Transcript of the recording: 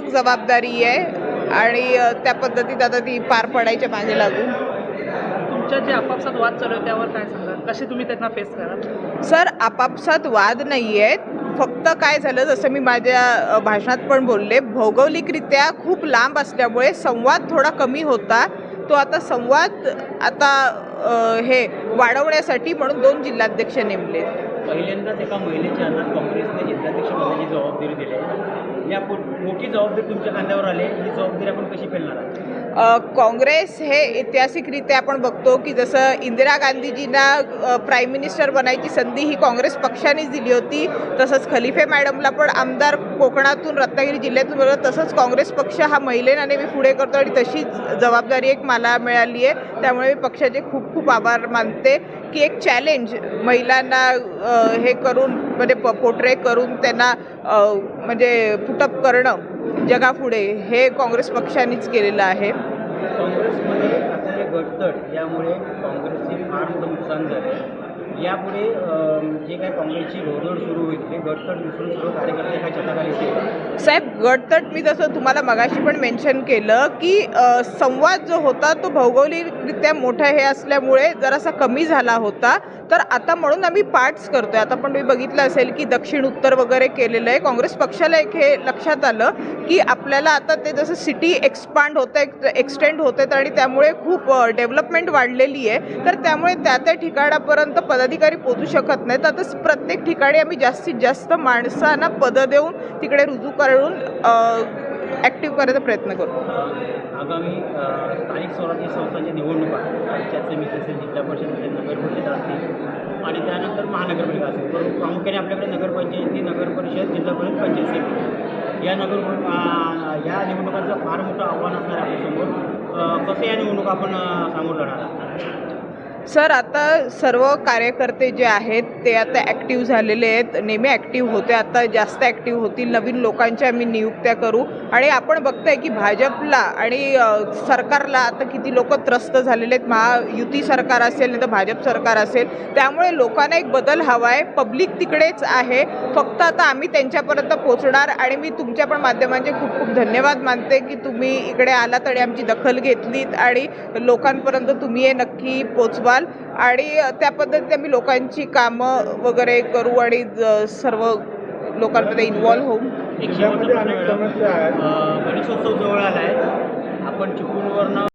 जबाबदारी आहे आणि त्या पद्धतीत आता ती पार पडायच्या मागे लागू. तुमच्या जे आपापसात वाद चालू आहे त्यावर काय सांगा कसे तुम्ही त्यांना फेस कराल? सर आपापसात वाद नाही आहेत. फक्त काय झालं जसं मी माझ्या भाषणात पण बोलले भौगोलिकरित्या खूप लांब असल्यामुळे संवाद थोडा कमी होता. तो आता संवाद आता हे वाढवण्यासाठी म्हणून दोन जिल्हाध्यक्ष नेमले पहिल्यांदाच एका महिलेच्या हातात काँग्रेसने जिल्हाध्यक्ष पदाची जबाबदारी दिली या मोठी जबाबदारी तुमच्या खांद्यावर आली ही जबाबदारी आपण कशी फेलणार काँग्रेस हे ऐतिहासिकरित्या आपण बघतो की जसं इंदिरा गांधीजींना प्राईम मिनिस्टर बनायची संधी ही काँग्रेस पक्षानेच दिली होती. तसंच खलिफे मॅडमला पण आमदार कोकणातून रत्नागिरी जिल्ह्यातून बरोबर तसंच काँग्रेस पक्ष हा महिलेना नेहमी पुढे करतो आणि तशीच जबाबदारी एक मला मिळाली आहे. त्यामुळे मी पक्षाचे खूप खूप आभार मानते. की एक चॅलेंज महिलांना हे करून म्हणजे प पोट्रे करून त्यांना म्हणजे पुटअप करणं जगापुढे हे काँग्रेस पक्षानेच केलेलं आहे. काँग्रेसमध्ये असलेले गटतट यामुळे काँग्रेसचे फार नुकसान झालं यापुढे जे काही काँग्रेसची घोडदौड सुरू होईल ते गटतट विसरून सर्व कार्यकर्ते एका छताखाली येतील साहेब गटतट मी जसं तुम्हाला मगाशी पण मेन्शन केलं की संवाद जो होता तो भौगोलिकरित्या मोठा हे असल्यामुळे जरासा कमी झाला होता. तर आता म्हणून आम्ही पार्ट्स करतोय. आता पण तुम्ही बघितलं असेल की दक्षिण उत्तर वगैरे केलेलं आहे. काँग्रेस पक्षाला एक हे लक्षात आलं. की आपल्याला आता ते जसं सिटी एक्सपांड होत आहे एक्सटेंड होत आहेत आणि त्यामुळे खूप डेव्हलपमेंट वाढलेली आहे. तर त्यामुळे त्या त्या ठिकाणापर्यंत पदाधिकारी पोचू शकत नाहीत. आता प्रत्येक ठिकाणी आम्ही जास्तीत जास्त माणसांना पदं देऊन तिकडे रुजू करून ॲक्टिव्ह करायचा प्रयत्न करू. आगामी स्थानिक स्वराज्य संस्थांच्या निवडणुका पंचायत समिती असेल जिल्हा परिषद असेल नगर परिषद असतील. आणि त्यानंतर महानगरपालिका असेल. परंतु प्रामुख्याने आपल्याकडे नगरपंचायती नगर परिषद जिल्हा परिषद पंचायत समिती. या नगर या निवडणुकांचं फार मोठं आव्हान असणार आहे आपल्यासमोर कसं या निवडणूक आपण अं, सामोरं जाणार? सर आता सर्व कार्यकर्ते जे आहेत ते आता ॲक्टिव्ह झालेले आहेत. नेहमी ॲक्टिव्ह होते आता जास्त ॲक्टिव्ह होतील. नवीन लोकांच्या आम्ही नियुक्त्या करू. आणि आपण बघताय की भाजपला आणि सरकारला आता किती लोक त्रस्त झालेले आहेत. महायुती सरकार असेल नाही तर भाजप सरकार असेल. त्यामुळे लोकांना एक बदल हवा आहे पब्लिक तिकडेच आहे. फक्त आता आम्ही त्यांच्यापर्यंत पोचणार आणि मी तुमच्या पण माध्यमांचे खूप खूप धन्यवाद मानते की तुम्ही इकडे आलात आणि आमची दखल घेतलीत. आणि लोकांपर्यंत तुम्ही हे नक्की पोचवा व्हाल आणि त्या पद्धतीने आम्ही लोकांची कामं वगैरे करू आणि सर्व लोकांमध्ये इन्वॉल्व्ह होऊ एक शेवटचा प्रश्न मॅडम. गणेशोत्सव जवळ आला आहे आपण चिपळूणवरनं